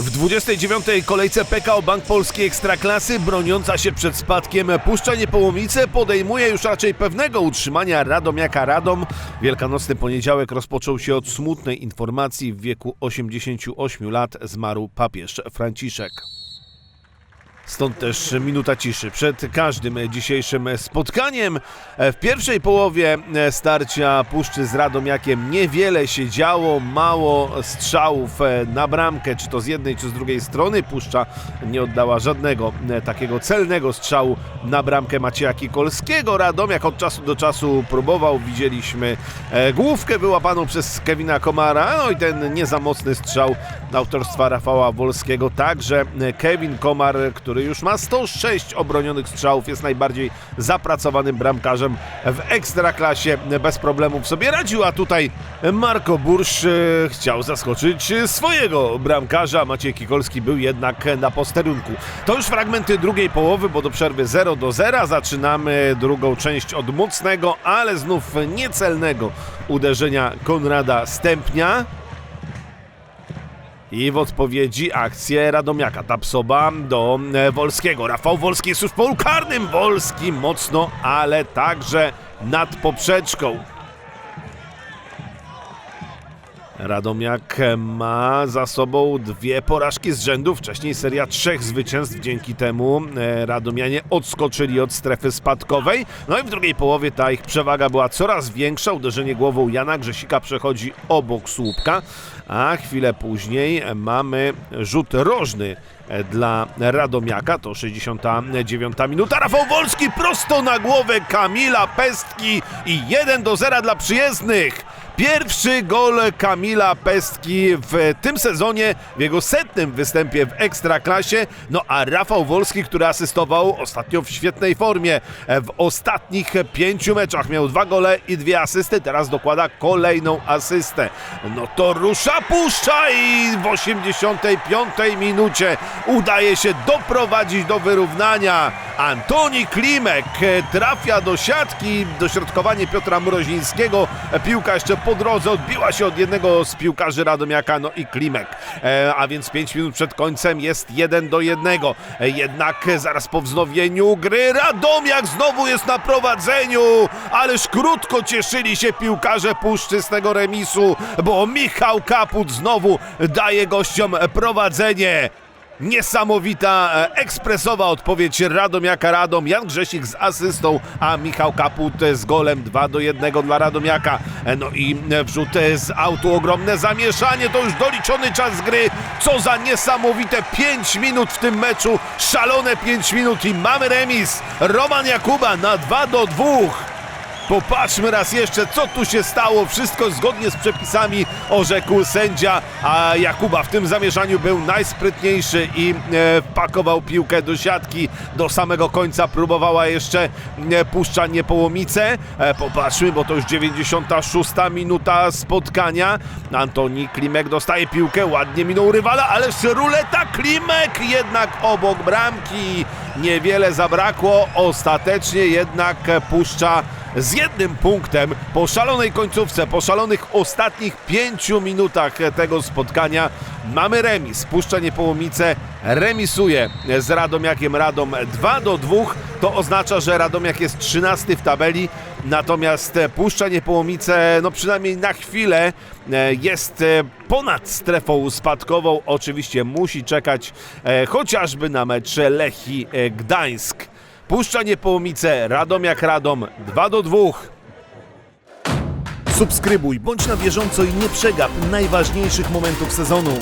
W 29. kolejce PKO Bank Polski Ekstraklasy, broniąca się przed spadkiem Puszcza Niepołomice, podejmuje już raczej pewnego utrzymania Radomiaka Radom. Wielkanocny poniedziałek rozpoczął się od smutnej informacji. W wieku 88 lat zmarł papież Franciszek. Stąd też minuta ciszy przed każdym dzisiejszym spotkaniem. W pierwszej połowie starcia Puszczy z Radomiakiem niewiele się działo, mało strzałów na bramkę, czy to z jednej, czy z drugiej strony. Puszcza nie oddała żadnego takiego celnego strzału na bramkę Macieja Kikolskiego. Radomiak od czasu do czasu próbował, widzieliśmy e, główkę wyłapaną przez Kevina Komara, no i ten nie za mocny strzał autorstwa Rafała Wolskiego. Także Kevin Komar, który już ma 106 obronionych strzałów, jest najbardziej zapracowanym bramkarzem w ekstraklasie. Bez problemów sobie radził, a tutaj Marko Bursz e, chciał zaskoczyć swojego bramkarza. Maciej Kikolski był jednak na posterunku. To już fragmenty drugiej połowy, bo do przerwy 0 do 0. Zaczynamy drugą część od mocnego, ale znów niecelnego uderzenia Konrada Stępnia. I w odpowiedzi akcję Radomiaka Tapsoba do e, Wolskiego. Rafał Wolski jest już w polu. Wolski mocno, ale także nad poprzeczką. Radomiak ma za sobą dwie porażki z rzędu, wcześniej seria trzech zwycięstw. Dzięki temu e, Radomianie odskoczyli od strefy spadkowej. No i w drugiej połowie ta ich przewaga była coraz większa. Uderzenie głową Jana Grzesika przechodzi obok słupka, a chwilę później mamy rzut rożny e, dla Radomiaka. To 69 minuta. Rafał Wolski prosto na głowę Kamila Pestki i 1 do 0 dla przyjezdnych. Pierwszy gol Kamila Pestki w tym sezonie, w jego setnym występie w Ekstraklasie. No a Rafał Wolski, który asystował ostatnio w świetnej formie. W ostatnich pięciu meczach miał dwa gole i dwie asysty. Teraz dokłada kolejną asystę. No to rusza puszcza i w 85 minucie udaje się doprowadzić do wyrównania. Antoni Klimek trafia do siatki. Dośrodkowanie Piotra Mrozińskiego. Piłka jeszcze po drodze odbiła się od jednego z piłkarzy Radomiaka, no i Klimek. E, a więc 5 minut przed końcem jest 1 do 1. E, jednak zaraz po wznowieniu gry Radomiak znowu jest na prowadzeniu. Ależ krótko cieszyli się piłkarze Puszczy z tego remisu, bo Michał Kaput znowu daje gościom prowadzenie. Niesamowita, e, ekspresowa odpowiedź Radomiaka Radom. Jan Grzesik z asystą, a Michał Kaput z golem 2 do 1 dla Radomiaka. E, No i e, wrzut z autu, ogromne zamieszanie, to już doliczony czas gry. Co za niesamowite 5 minut w tym meczu, szalone 5 minut i mamy remis. Roman Jakuba na 2 do 2. Popatrzmy raz jeszcze, co tu się stało. Wszystko zgodnie z przepisami orzekł sędzia, a Jakuba w tym zamieszaniu był najsprytniejszy i e, wpakował piłkę do siatki. Do samego końca próbowała jeszcze e, puszcza niepołomice. E, popatrzmy, bo to już 96 minuta spotkania. Antoni Klimek dostaje piłkę, ładnie minął rywala, ależ ruleta Klimek jednak obok bramki. Niewiele zabrakło, ostatecznie jednak puszcza z jednym punktem po szalonej końcówce, po szalonych ostatnich pięciu minutach tego spotkania mamy remis. Puszcza Niepołomice remisuje z Radomiakiem Radom 2 do 2. To oznacza, że Radomiak jest 13 w tabeli, natomiast Puszcza Niepołomice, no przynajmniej na chwilę, e, jest e, ponad strefą spadkową. Oczywiście musi czekać e, chociażby na mecz Lechi e, Gdańsk. Puszcza Niepołomice, Radomiak Radom 2 do 2. Subskrybuj, bądź na bieżąco i nie przegap najważniejszych momentów sezonu.